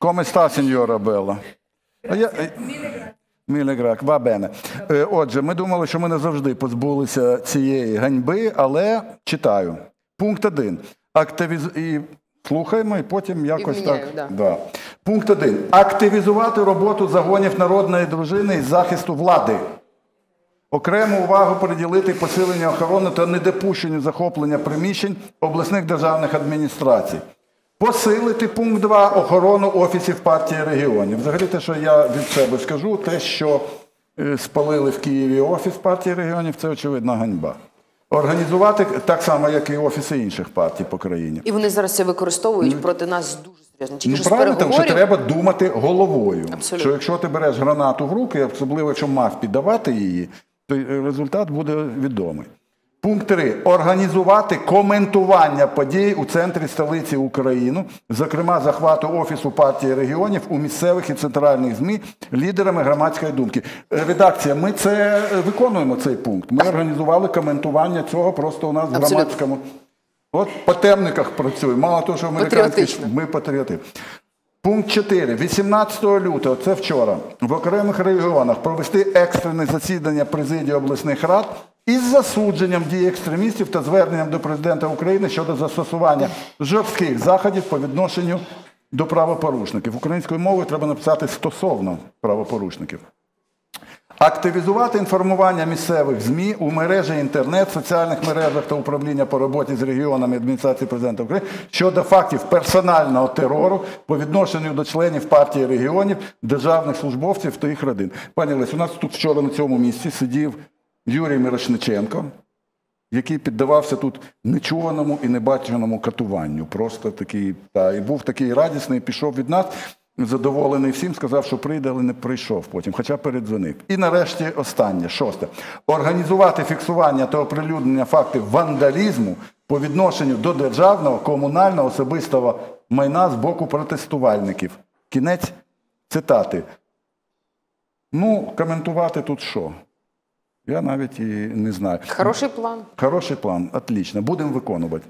Come sta, signora Белла? Міліграк, ва бене. Е, Отже, ми думали, що ми не завжди позбулися цієї ганьби, але читаю. Пункт 1. Активіз... І слухаємо, і потім якось вміняю, так. да. Да. Пункт 1. Активізувати роботу загонів народної дружини із захисту влади. Окрему увагу приділити посиленню охорони та недопущенню захоплення приміщень обласних державних адміністрацій. Посилити пункт 2 охорону офісів партії регіонів. Взагалі, те, що я від себе скажу, те, що е, спалили в Києві офіс партії регіонів, це очевидна ганьба. Організувати так само, як і офіси інших партій по країні. І вони зараз це використовують проти нас дуже серйозно. Тільки Ну, правильно, тому що треба думати головою. Абсолютно. Що якщо ти береш гранату в руки, особливо якщо мав піддавати її, то результат буде відомий. Пункт 3. Організувати коментування подій у центрі столиці України, зокрема захвату Офісу партії регіонів у місцевих і центральних ЗМІ лідерами громадської думки. Е, Редакція, ми це е, виконуємо цей пункт. Ми організували коментування цього просто у нас в громадському. От по темниках працює. Мало того, що американські ми патріоти. Пункт 4. 18 лютого, це вчора, в окремих регіонах провести екстрене засідання президії обласних рад із засудженням дій екстремістів та зверненням до президента України щодо застосування жорстких заходів по відношенню до правопорушників. Українською мовою треба написати стосовно правопорушників. Активізувати інформування місцевих ЗМІ у мережі інтернет, соціальних мережах та управління по роботі з регіонами адміністрації президента України щодо фактів персонального терору по відношенню до членів партії регіонів, державних службовців та їх родин. Пані Лесь, у нас тут вчора на цьому місці сидів Юрій Мирошниченко, який піддавався тут нечуваному і небаченому катуванню. Просто такий, та, і був такий радісний, пішов від нас, задоволений всім, сказав, що прийде, але не прийшов потім, хоча передзвонив. І нарешті останнє, шосте. Організувати фіксування та оприлюднення фактів вандалізму по відношенню до державного, комунального, особистого майна з боку протестувальників. Кінець цитати. Ну, коментувати тут що? Я навіть і не знаю. хороший план. Хороший план, отлично. Будемо виконувати.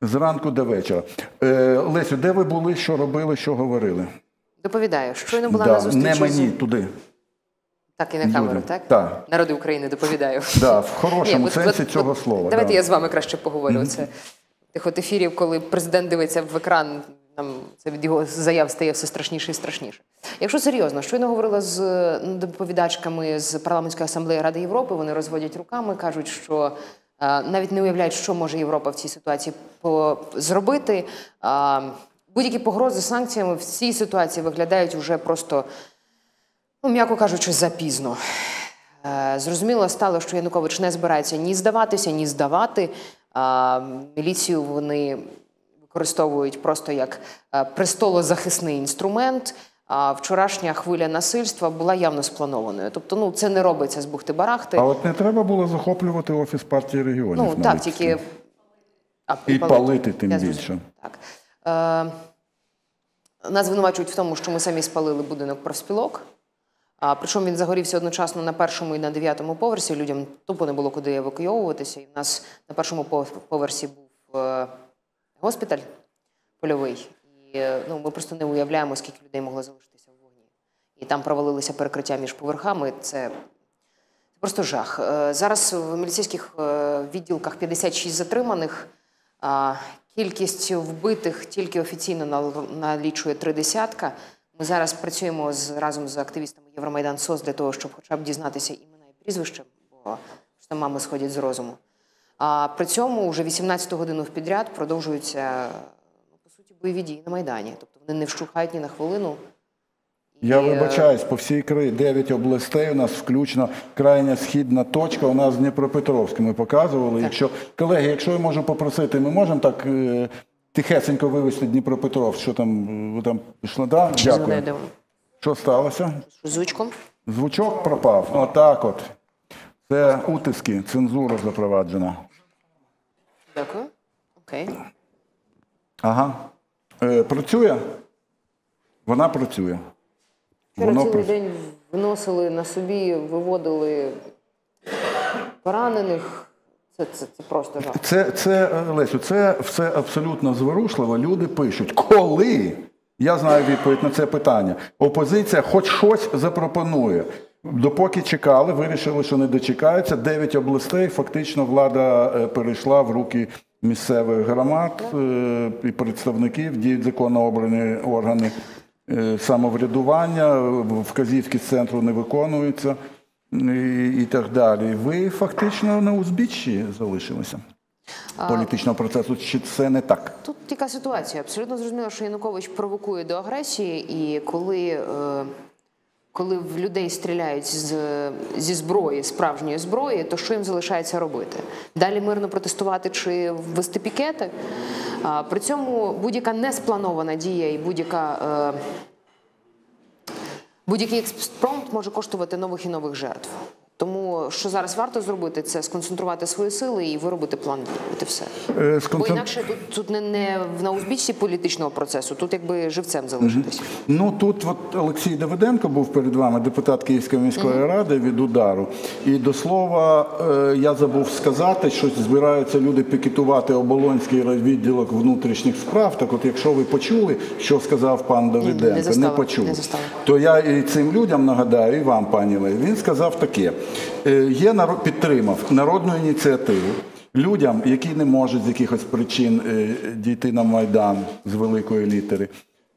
Зранку до вечора. Е, Лесю, де ви були, що робили, що говорили? Доповідаю, щойно була Да, на зустрічі. не мені, туди. Так, і на камеру, Люди. так? Так. Народи України, доповідаю. Да, в хорошому Ні, сенсі от- цього от слова. Давайте да. я з вами краще поговорю. Це тих от ефірів, коли президент дивиться в екран, нам це від його заяв стає все страшніше і страшніше. Якщо серйозно, щойно говорила з е, доповідачками з парламентської асамблеї Ради Європи, вони розводять руками, кажуть, що е, навіть не уявляють, що може Європа в цій ситуації зробити. Будь-які погрози санкціями в цій ситуації виглядають уже просто, ну, м'яко кажучи, запізно. Е, Зрозуміло стало, що Янукович не збирається ні здаватися, ні здавати. А, Міліцію вони використовують просто як е, престолозахисний інструмент. А вчорашня хвиля насильства була явно спланованою. Тобто, ну це не робиться з бухти-барахти. А от не треба було захоплювати офіс партії регіонів. Ну так, тільки а, І палити тим більше. Так. Е, нас звинувачують в тому, що ми самі спалили будинок профспілок. Причому він загорівся одночасно на першому і на дев'ятому поверсі. Людям тупо не було куди евакуйовуватися. І в нас на першому поверсі був е, госпіталь польовий. І е, ну, ми просто не уявляємо, скільки людей могло залишитися в вогні. І там провалилися перекриття між поверхами. Це Просто жах. Зараз в міліцейських відділках 56 затриманих. Кількість вбитих тільки офіційно нал- налічує три десятка. Ми зараз працюємо з, разом з активістами Євромайдан СОС для того, щоб хоча б дізнатися імена і прізвища, бо що мами сходять з розуму. А при цьому вже 18-ту годину в підряд продовжуються ну, по суті бойові дії на Майдані. Тобто вони не вщухають ні на хвилину. Я е, вибачаюсь, по всій країні 9 областей у нас включно крайня східна точка. У нас з Дніпропетровська ми показували. Якщо колеги, якщо я можу попросити, ми можемо так е, тихесенько вивести Дніпропетровськ, що там е, там пішло? Да? Дякую. Що сталося? Звучком. Звучок пропав. Отак от. Це утиски, цензура запроваджена. Дякую. Окей. Ага. Е, працює? Вона працює. Вчора Воно цілий день вносили на собі, виводили поранених. Це, це, це просто жах. Це, це, Лесю, це все абсолютно зворушливо. Люди пишуть, коли Я знаю відповідь на це питання. Опозиція хоч щось запропонує. Допоки чекали, вирішили, що не дочекаються. Дев'ять областей фактично влада е, перейшла в руки місцевих громад е, і представників, діють законно обрані органи самоврядування, е, вказівки з центру не виконуються і, і так далі. Ви фактично на узбіччі залишилися політичного процесу. Чи це не так? Тут яка ситуація? Абсолютно зрозуміло, що Янукович провокує до агресії, і коли, е, коли в людей стріляють з, зі зброї, справжньої зброї, то що їм залишається робити? Далі мирно протестувати чи ввести пікети? А, при цьому будь-яка неспланована дія і будь-яка. Е, Будь-який експромт може коштувати нових і нових жертв. Тому що зараз варто зробити, це сконцентрувати свої сили і виробити план. От і все. Е, Бо інакше тут, тут не, не на узбіччі політичного процесу, тут якби живцем залишитись. Ну тут от Олексій Давиденко був перед вами, депутат Київської міської ради від удару. І до слова, е, я забув сказати, що збираються люди пікетувати оболонський відділок внутрішніх справ. Так, от, якщо ви почули, що сказав пан Давиденко, застала, почули, не застала. то я і цим людям нагадаю, і вам, пані Леї, він сказав таке: є народ підтримав народну ініціативу. Людям, які не можуть з якихось причин е, дійти на майдан з великої літери,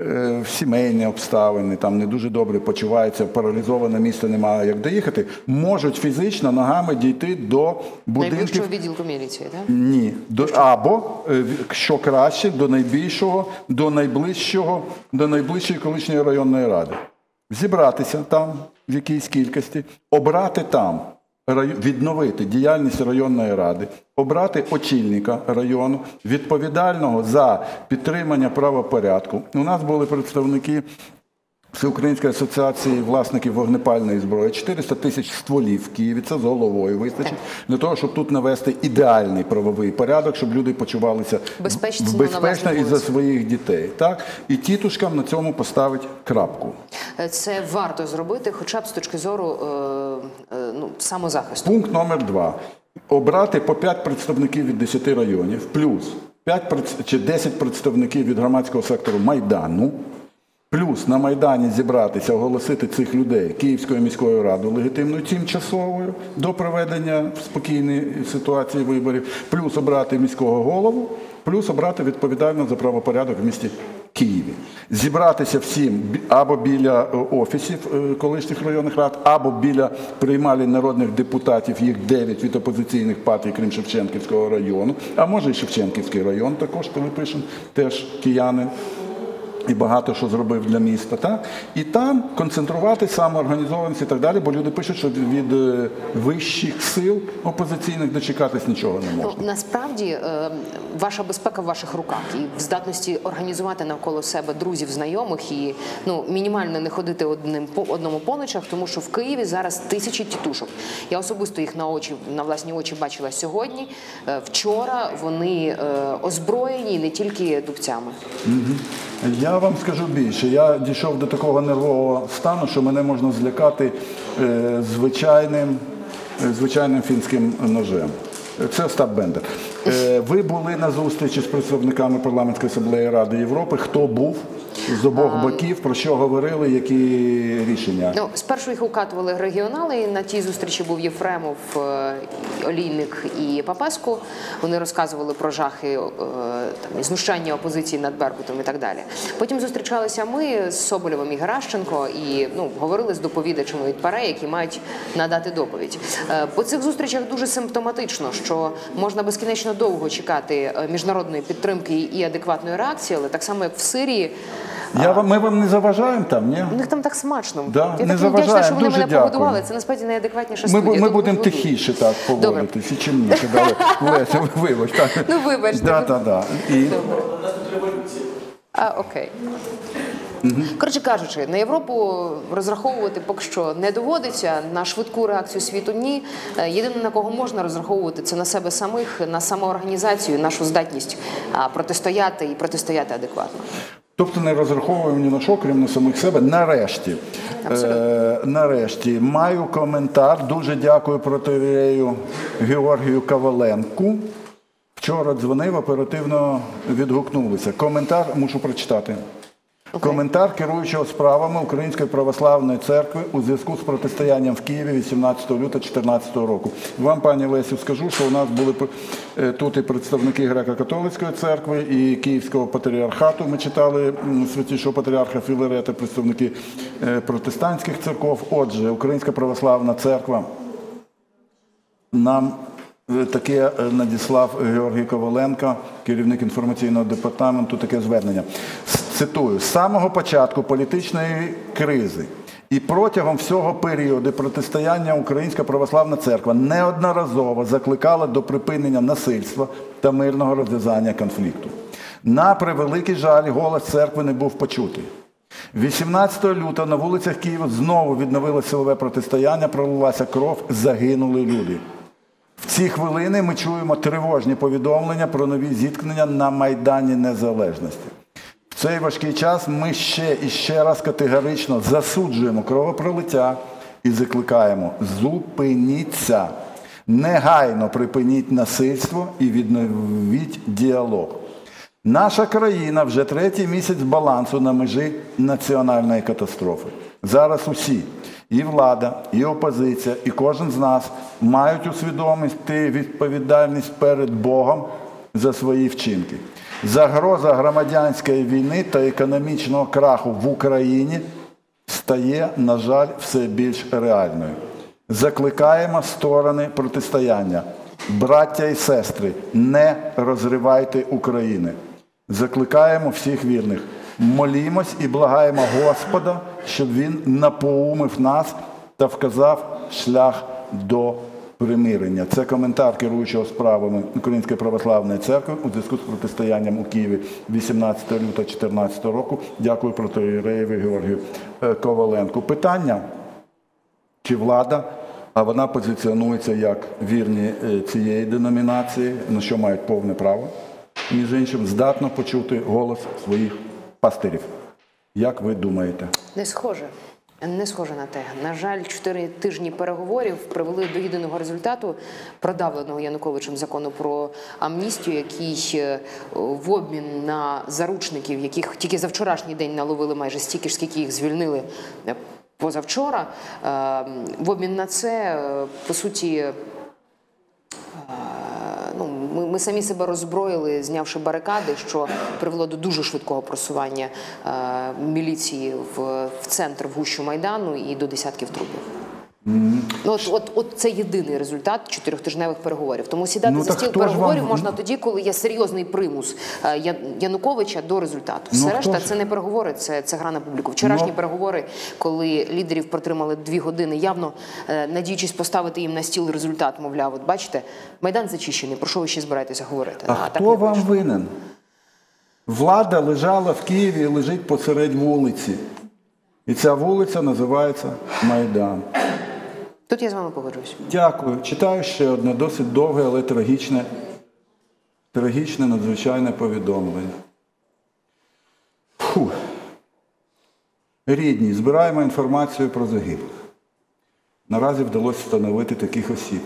е, сімейні обставини, там не дуже добре почуваються, паралізоване місто немає як доїхати, можуть фізично ногами дійти до будинків. Відділку міліції, так? Ні, до або е, що краще, до найбільшого, до найближчого, до найближчої колишньої районної ради. Зібратися там в якійсь кількості, обрати там відновити діяльність районної ради, обрати очільника району, відповідального за підтримання правопорядку. У нас були представники Всеукраїнської асоціації власників вогнепальної зброї 400 тисяч стволів в Києві. Це з головою вистачить для того, щоб тут навести ідеальний правовий порядок, щоб люди почувалися Безпечно безпечно і за своїх дітей. Так і тітушкам на цьому поставить крапку. Е, Це варто зробити, хоча б з точки зору е, е, ну, самозахисту. Пункт номер два. Обрати по 5 представників від 10 районів, плюс 5 пред- чи 10 представників від громадського сектору Майдану, плюс на Майдані зібратися, оголосити цих людей Київською міською радою легітимною тимчасовою до проведення в спокійній ситуації виборів, плюс обрати міського голову, плюс обрати відповідально за правопорядок в місті Києві. Зібратися всім або біля е, офісів е, колишніх районних рад, або біля приймалень народних депутатів, їх 9 від опозиційних партій, крім Шевченківського району, а може і Шевченківський район також, Пилипишин, теж киянин і багато що зробив для міста. Так? І там концентрувати самоорганізованість і так далі, бо люди пишуть, що від е, вищих сил опозиційних дочекатись нічого не Ну, можна. насправді е, ваша безпека в ваших руках і в здатності організувати навколо себе друзів, знайомих і ну мінімально не ходити одним по одному по ночах, тому що в Києві зараз тисячі тітушок. Я особисто їх на очі на власні очі бачила сьогодні. Е, вчора вони е, озброєні не тільки дубцями. Я вам скажу більше. Я дійшов до такого нервового стану, що мене можна злякати е, звичайним, е, звичайним фінським ножем. Це Остап Бендер. Е, ви були на зустрічі з представниками парламентської асамблеї Ради Європи. Хто був з обох боків, про що говорили, які рішення? Ну, спершу їх укатували регіонали. і На тій зустрічі був Єфремов, е, Олійник і Папеску. Вони розказували про жахи е, там, і знущання опозиції над Беркутом і так далі. Потім зустрічалися ми з Соболєвим і Геращенко і ну, говорили з доповідачами від ПАРЕ, які мають надати доповідь. Е, По цих зустрічах дуже симптоматично, що можна безкінечно довго чекати міжнародної підтримки і адекватної реакції, але так само як в Сирії. Я вам, ми вам не заважаємо там, ні? У них там так смачно. Да, я не так вдячна, що вони Дуже мене дякую. погодували. Це насправді найадекватніша Ми, студія. ми Тому будемо тихіше так поводитися, чимніше. Дали. Леся, вибач. Так. Ну, вибачте. Да, да, да. І, А, окей. Коротше кажучи, на Європу розраховувати поки що не доводиться. На швидку реакцію світу ні. Е, Єдине на кого можна розраховувати, це на себе самих, на самоорганізацію, нашу здатність а, протистояти і протистояти адекватно. Тобто не розраховуємо ні на що, крім на самих себе. Нарешті. Е, нарешті маю коментар. Дуже дякую протирею Георгію Коваленку. Вчора дзвонив, оперативно відгукнулися. Коментар мушу прочитати. Коментар керуючого справами Української православної церкви у зв'язку з протистоянням в Києві 18 лютого 2014 року. Вам, пані Лесю, скажу, що у нас були е, тут і представники греко-католицької церкви, і Київського патріархату. Ми читали святішого патріарха Філарета, представники е, протестантських церков. Отже, Українська православна церква нам таке е, надіслав Георгій Коваленко, керівник інформаційного департаменту, таке звернення. Цитую: з самого початку політичної кризи і протягом всього періоду протистояння Українська православна церква неодноразово закликала до припинення насильства та мирного розв'язання конфлікту. На превеликий жаль, голос церкви не був почутий. 18 лютого на вулицях Києва знову відновилося силове протистояння, пролилася кров, загинули люди. В ці хвилини ми чуємо тривожні повідомлення про нові зіткнення на Майдані Незалежності. В цей важкий час ми ще і ще раз категорично засуджуємо кровопролиття і закликаємо: зупиніться, негайно припиніть насильство і відновіть діалог. Наша країна вже третій місяць балансу на межі національної катастрофи. Зараз усі, і влада, і опозиція, і кожен з нас мають усвідомити відповідальність перед Богом за свої вчинки. Загроза громадянської війни та економічного краху в Україні стає, на жаль, все більш реальною. Закликаємо сторони протистояння. Браття і сестри, не розривайте України. Закликаємо всіх вірних. Молімось і благаємо Господа, щоб Він напоумив нас та вказав шлях до примирення. Це коментар керуючого справами Української православної церкви у зв'язку з протистоянням у Києві 18 лютого 2014 року. Дякую протоіреєві Георгію е, Коваленку. Питання чи влада, а вона позиціонується як вірні е, цієї деномінації, на що мають повне право, між іншим, здатна почути голос своїх пастирів. Як ви думаєте? Не схоже. Не схоже на те. На жаль, чотири тижні переговорів привели до єдиного результату продавленого Януковичем закону про амністію, який е, в обмін на заручників, яких тільки за вчорашній день наловили майже стільки ж, скільки їх звільнили е, позавчора. е, В обмін на це, по суті, ми, самі себе роззброїли, знявши барикади, що привело до дуже швидкого просування е, міліції в центр в гущу майдану і до десятків трупів. Ну, от, от, от це єдиний результат чотирьохтижневих переговорів. Тому сідати Ну, за стіл переговорів вам- можна тоді, коли є серйозний примус е, Я- Януковича до результату. Ну, Все хто решта це не переговори, це, це гра на публіку. Вчорашні Ну. переговори, коли лідерів протримали дві години, явно е, надіючись поставити їм на стіл результат, мовляв, от бачите, майдан зачищений. Про що ви ще збираєтеся говорити? А так хто не вам вийшло. винен? Влада лежала в Києві і лежить посеред вулиці. І ця вулиця називається Майдан. Тут я з вами погоджуюсь. Дякую. Читаю ще одне досить довге, але трагічне, трагічне, надзвичайне повідомлення. Фу. Рідні, збираємо інформацію про загиблих. Наразі вдалося встановити таких осіб.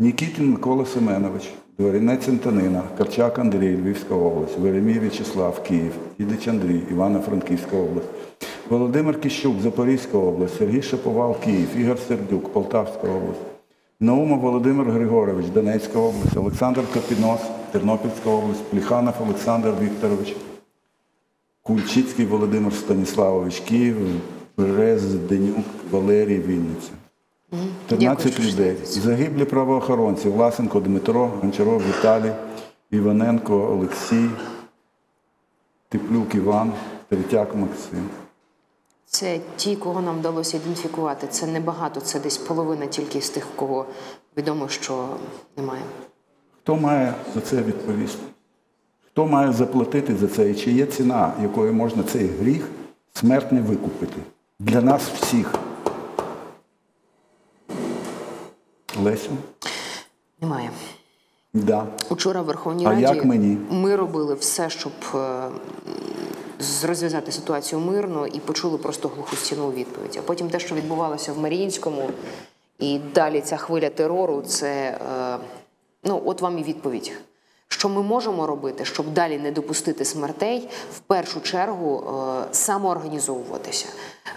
Нікітін Микола Семенович, Дворінець Антонина, Карчак Андрій, Львівська область, Веремій В'ячеслав, Київ, Ідич Андрій, Івано-Франківська область, Володимир Кіщук, Запорізька область, Сергій Шаповал, Київ, Ігор Сердюк, Полтавська область, Наумов Володимир Григорович, Донецька область, Олександр Капінос, Тернопільська область, Пліханов Олександр Вікторович, Кульчицький Володимир Станіславович, Київ, Березденюк, Валерій Вінниця. 13 Дякую, людей. Загиблі правоохоронці Власенко Дмитро, Гончаров Віталій, Іваненко Олексій, Теплюк Іван, Третяк Максим. Це ті, кого нам вдалося ідентифікувати. Це небагато, це десь половина тільки з тих, кого відомо, що немає. Хто має за це відповісти? Хто має заплатити за це? І чи є ціна, якою можна цей гріх смертний викупити? Для нас всіх. Лесю? Немає. Да. Учора в Верховній А Раді як мені? ми робили все, щоб е, розв'язати ситуацію мирно і почули просто глуху стіну у відповідь. А потім те, що відбувалося в Маріїнському, і далі ця хвиля терору, це е, ну от вам і відповідь. Що ми можемо робити, щоб далі не допустити смертей, в першу чергу е, самоорганізовуватися.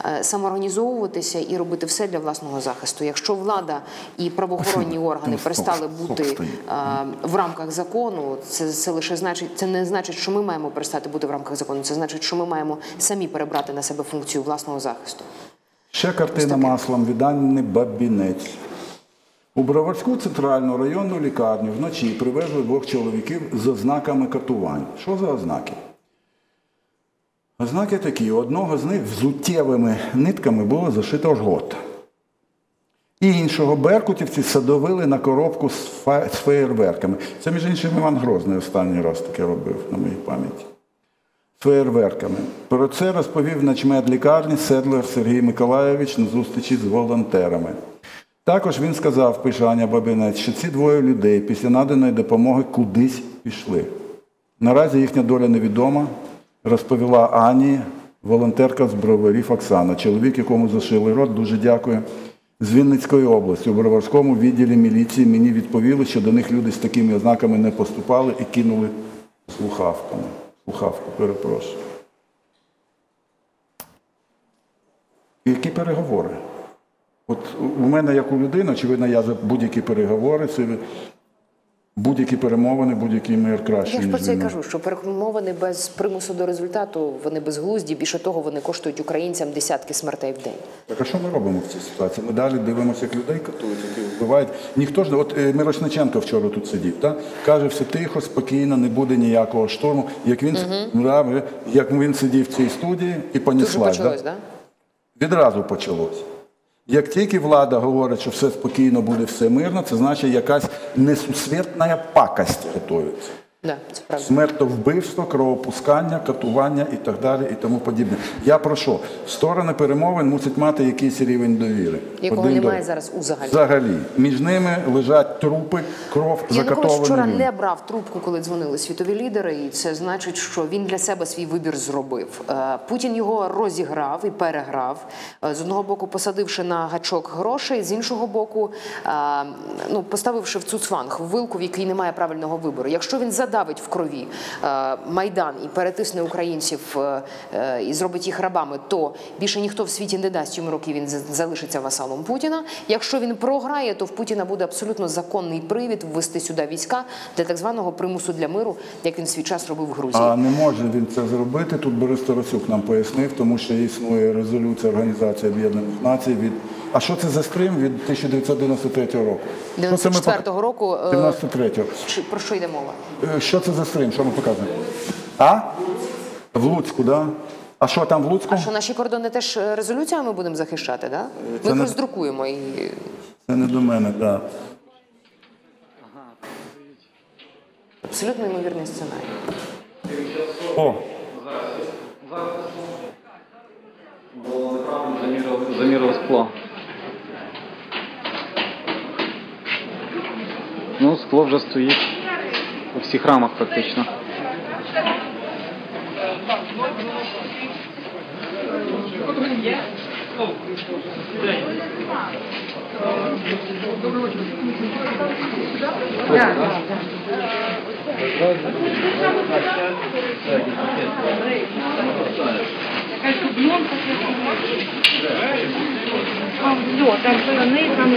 Е, Самоорганізовуватися і робити все для власного захисту. Якщо влада і правоохоронні органи перестали бути е, в рамках закону, це, це лише значить, це не значить, що ми маємо перестати бути в рамках закону. Це значить, що ми маємо самі перебрати на себе функцію власного захисту. Ще картина маслом від Бабінець. У Броварську центральну районну лікарню вночі привезли двох чоловіків з ознаками катувань. Що за ознаки? Ознаки такі: одного з них взуттєвими нитками було зашито жгот. І іншого беркутівці садовили на коробку з феєрверками. Це, між іншим, Іван Грозний останній раз таке робив на моїй пам'яті З феєрверками. Про це розповів начмед лікарні Седлер Сергій Миколайович на зустрічі з волонтерами. Також він сказав, пише Аня Бабинець, що ці двоє людей після наданої допомоги кудись пішли. Наразі їхня доля невідома, розповіла Ані, волонтерка з броварів Оксана. Чоловік, якому зашили рот, дуже дякую. З Вінницької області у Броварському відділі міліції мені відповіли, що до них люди з такими ознаками не поступали і кинули слухавками. Слухавку, перепрошую. Які переговори? От у мене, як у людини, очевидно, я за будь-які переговори, це будь-які перемовини, будь-який мир краще. Я ж про це й кажу, що перемовини без примусу до результату вони безглузді. Більше того, вони коштують українцям десятки смертей в день. Так а що ми робимо в цій ситуації? Ми далі дивимося, як людей катують, які вбивають. Ніхто ж не- от е, Мирошниченко вчора тут сидів, так? каже, все тихо, спокійно, не буде ніякого штурму. Як він, да, як він сидів в цій студії і Тут же почалось, да? да? Відразу почалось. Як тільки влада говорить, що все спокійно буде, все мирно, це значить якась несусвітна пакость готується. Да, це правда. Смертовбивство, кровопускання, катування і так далі, і тому подібне. Я про що? Сторони перемовин мусять мати якийсь рівень довіри. Якого Один до- немає зараз узагалі. Взагалі. Між ними лежать трупи, кров, Янукович вчора не брав трубку, коли дзвонили світові лідери, і це значить, що він для себе свій вибір зробив. Е, Путін його розіграв і переграв. Е, З одного боку, посадивши на гачок грошей, з іншого боку, е, ну поставивши в цуцванг в вилку, в якій немає правильного вибору. Якщо він задавить в крові е, майдан і перетисне українців е, е, і зробить їх рабами, то більше ніхто в світі не дасть йому роки. Він залишиться васалом Путіна. Якщо він програє, то в Путіна буде абсолютно законний привід ввести сюди війська для так званого примусу для миру, як він свій час робив в Грузії. А не може він це зробити. Тут Борис Тарасюк нам пояснив, тому що існує резолюція Організації Об'єднаних Націй від. А що це за стрим від 1993 року? Що 94-го року е, 93-го. про що йде мова? Е, Що це за стрим? Що ми показуємо? А? В Луцьку, да? А що там в Луцьку? А що наші кордони теж е, резолюціями будемо захищати? Да? Ми Це не- роздрукуємо і Це не до мене, так. Да. абсолютно ймовірний сценарій. О, Було неправильно замірили, замірили скло. Ну, скло вже стоїть. У всіх рамах практично. А, все, там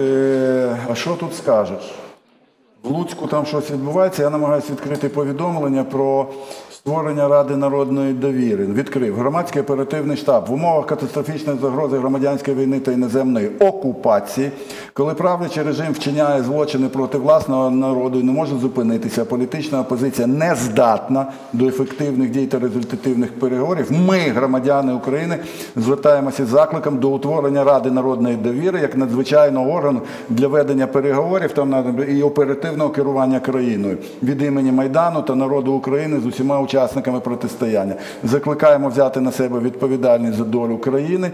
Е, а що тут скажеш? В Луцьку там щось відбувається. Я намагаюся відкрити повідомлення про створення Ради народної довіри. Відкрив громадський оперативний штаб в умовах катастрофічної загрози громадянської війни та іноземної окупації, коли правлячий режим вчиняє злочини проти власного народу і не може зупинитися. Політична опозиція не здатна до ефективних дій та результативних переговорів. Ми, громадяни України, звертаємося з закликом до утворення Ради народної довіри як надзвичайного органу для ведення переговорів надо і оперативно ефективного керування країною від імені Майдану та народу України з усіма учасниками протистояння. Закликаємо взяти на себе відповідальність за долю країни.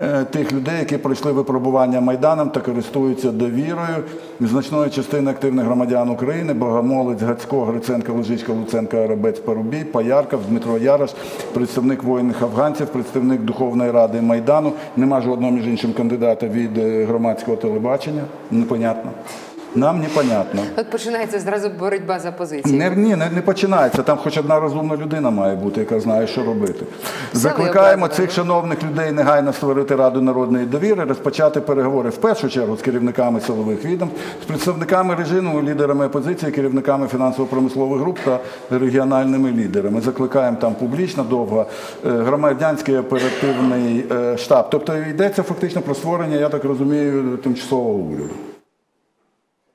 е, Тих людей, які пройшли випробування майданом та користуються довірою значної частини активних громадян України, Богомолець, Гацько, Гриценко, Лежичка, Луценко, Арабець, Парубій, Паярков, Дмитро Ярош, представник воїнних афганців, представник Духовної ради Майдану. Нема жодного між іншим кандидата від е, громадського телебачення. Непонятно. Нам непонятно. От починається зразу боротьба за позиції. Не, ні, не, не починається. Там хоч одна розумна людина має бути, яка знає, що робити. Закликаємо цих шановних людей негайно створити Раду народної довіри, розпочати переговори в першу чергу з керівниками силових відомств, з представниками режиму, лідерами опозиції, керівниками фінансово-промислових груп та регіональними лідерами. Закликаємо там публічно, довго е, громадянський оперативний е, штаб. Тобто йдеться фактично про створення, я так розумію, тимчасового уряду.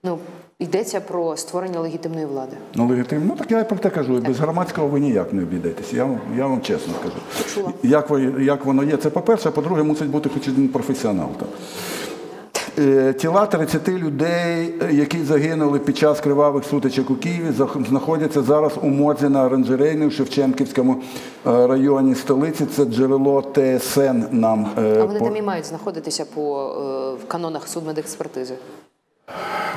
Ну, йдеться про створення легітимної влади. Ну, легітимно. Ну так я і про те кажу. І без громадського ви ніяк не обійдетеся. Я, вам- я вам чесно скажу. Як, ви, як воно є, це по-перше, а по-друге, мусить бути хоч один професіонал. Так. Е, Тіла 30 людей, е, які загинули під час кривавих сутичок у Києві, знаходяться зараз у морзі на оранжерейні в Шевченківському е, районі столиці. Це джерело ТСН нам. А вони по- там і мають знаходитися по в канонах судмедекспертизи.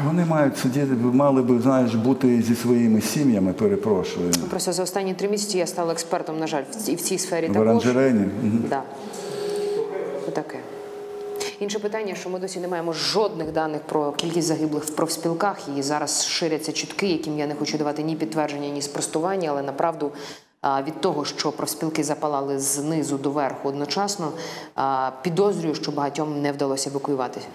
Вони мають сидіти, мали би, знаєш, бути зі своїми сім'ями, перепрошую. Ну, Просто за останні три місяці я стала експертом, на жаль, в цій, в цій сфері В також. оранжерейні. Мгм. Да. Таке. Інше питання, що ми досі не маємо жодних даних про кількість загиблих в профспілках. І зараз ширяться чутки, яким я не хочу давати ні підтвердження, ні спростування, але направду від того, що профспілки запалали знизу до верху одночасно, підозрюю, що багатьом не вдалося евакуюватися.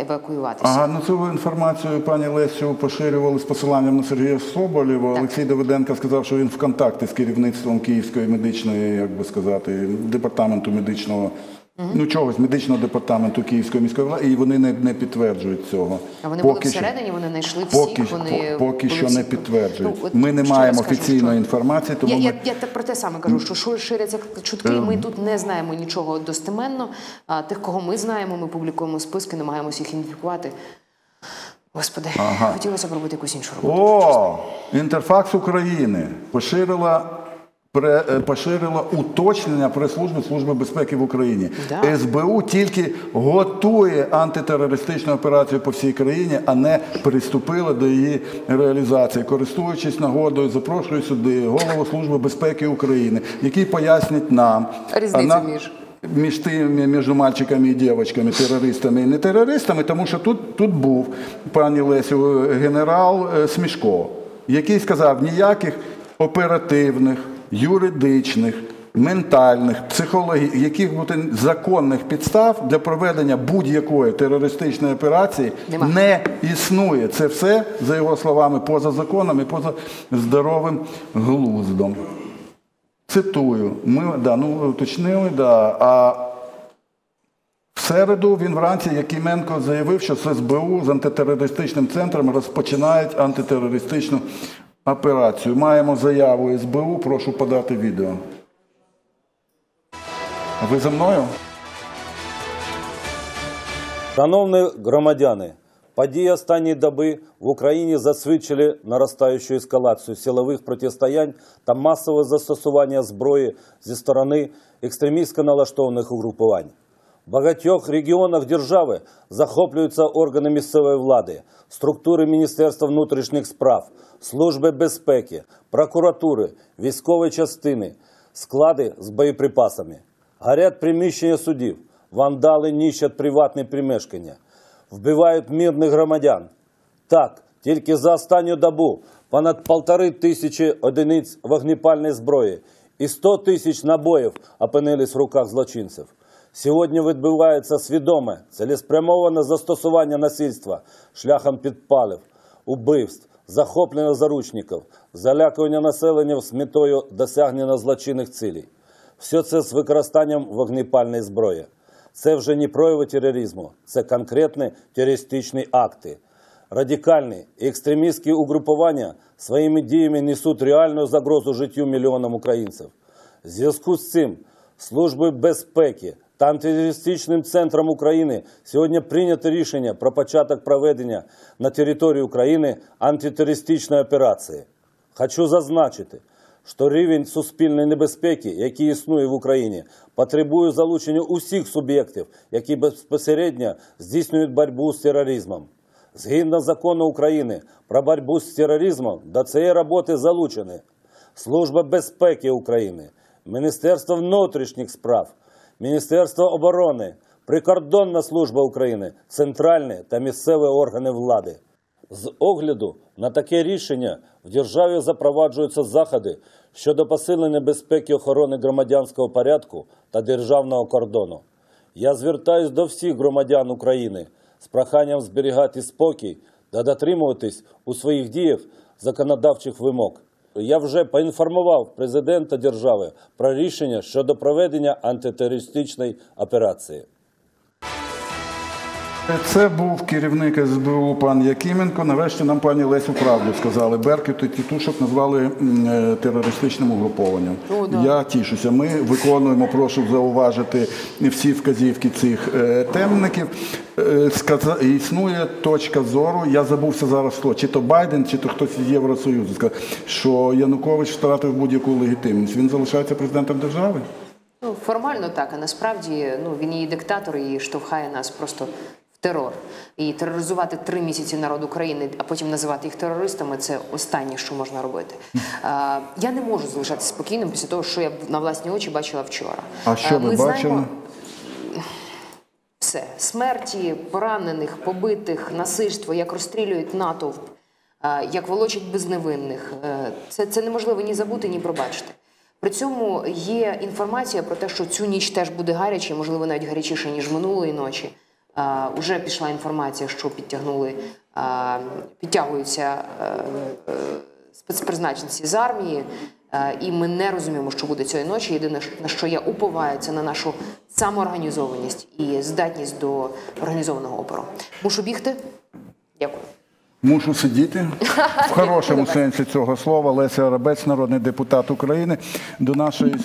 Евакуюватися. Ага, ну цю інформацію пані Лесю поширювали з посиланням на Сергія Соболєва. Так. Олексій Давиденко сказав, що він в контакті з керівництвом Київської медичної, як би сказати, департаменту медичного. Ну, чогось медичного департаменту Київської міської влади, і вони не, не підтверджують цього. А вони були Поки що. всередині, вони знайшли всіх, Поки, вони по- поки були що всі- не підтверджують. Ну, от ми не маємо раз кажу, офіційної що- інформації, тому я, ми... я, я про те саме кажу, що ширяться чутки, ми тут не знаємо нічого достеменно. А тих, кого ми знаємо, ми публікуємо списки, намагаємося їх ідентифікувати. Господи, хотілося б робити якусь іншу роботу. О, Інтерфакс України поширила. Е, Поширила уточнення прес-служби Служби безпеки в Україні. Да. СБУ тільки готує антитерористичну операцію по всій країні, а не приступила до її реалізації. Користуючись нагодою, запрошую сюди голову Служби безпеки України, який пояснить нам Різницю на- між? між тими, між мальчиками і дівчатками, терористами і не терористами, тому що тут, тут був, пані Лесю, генерал е, Смішко, який сказав ніяких оперативних, юридичних, ментальних, психологічних, яких бути законних підстав для проведення будь-якої терористичної операції Нема. не існує. Це все, за його словами, поза законом і поза здоровим глуздом. Цитую, ми да, ну, уточнили, да, а в середу він вранці Якименко заявив, що з СБУ з антитерористичним центром розпочинають антитерористичну операцію. Маємо заяву СБУ, прошу подати відео. Ви за мною? Шановні громадяни, події останньої доби в Україні засвідчили наростаючу ескалацію силових протистоянь та масове застосування зброї зі сторони екстремістсько налаштованих угрупувань. Багатьох регіонах держави захоплюються органи місцевої влади, структури Міністерства внутрішніх справ, служби безпеки, прокуратури, військові частини, склади з боєприпасами. Горять приміщення судів, вандали нищать приватні примешкання, вбивають мирних громадян. Так, тільки за останню добу понад полтори тисячі одиниць вогнепальної зброї і 100 тисяч набоїв опинились в руках злочинців. Сьогодні відбувається свідоме, цілеспрямоване застосування насильства шляхом підпалів, убивств, захоплення заручників, залякування населення з метою досягнення злочинних цілей. Все це з використанням вогнепальної зброї. Це вже не прояви тероризму, це конкретні терористичні акти. Радикальні і екстремістські угрупування своїми діями несуть реальну загрозу життю мільйонам українців. В зв'язку з цим Служби безпеки та антитерористичним центром України сьогодні прийнято рішення про початок проведення на території України антитерористичної операції. Хочу зазначити, що рівень суспільної небезпеки, який існує в Україні, потребує залучення усіх суб'єктів, які безпосередньо здійснюють боротьбу з тероризмом. Згідно закону України про боротьбу з тероризмом, до цієї роботи залучені Служба безпеки України, Міністерство внутрішніх справ, Міністерство оборони, Прикордонна служба України, центральні та місцеві органи влади. З огляду на таке рішення в державі запроваджуються заходи щодо посилення безпеки охорони громадянського порядку та державного кордону. Я звертаюсь до всіх громадян України з проханням зберігати спокій та дотримуватись у своїх діях законодавчих вимог. Я вже поінформував президента держави про рішення щодо проведення антитерористичної операції. Це був керівник СБУ пан Якименко. Нарешті нам пані Лесю правду сказали. Беркут і тітушок назвали е, терористичним угруповуванням. О, да. Я тішуся. Ми виконуємо, прошу зауважити всі вказівки цих е, темників. Е, сказа- Існує точка зору. Я забувся зараз хто, чи то Байден, чи то хтось з Євросоюзу сказав, що Янукович втратив будь-яку легітимність. Він залишається президентом держави. Ну, формально так, а насправді ну, він і диктатор і штовхає нас просто терор. І тероризувати три місяці народ України, а потім називати їх терористами це останнє, що можна робити. А, я не можу залишатися спокійним після того, що я на власні очі бачила вчора. А що ви ми бачили? знаємо все: смерті, поранених, побитих, насильство, як розстрілюють натовп, як волочать безневинних. Е, Це, це неможливо ні забути, ні пробачити. При цьому є інформація про те, що цю ніч теж буде гаряче, можливо, навіть гарячіше, ніж минулої ночі. Е, Уже пішла інформація, що підтягнули, е, підтягуються е, спецпризначенці з армії, і ми не розуміємо, що буде цієї ночі. Єдине, на що я уповаю, це на нашу самоорганізованість і здатність до організованого опору. Мушу бігти. Дякую. Мушу сидіти в хорошому сенсі цього слова. Леся Арабець, народний депутат України, до нашої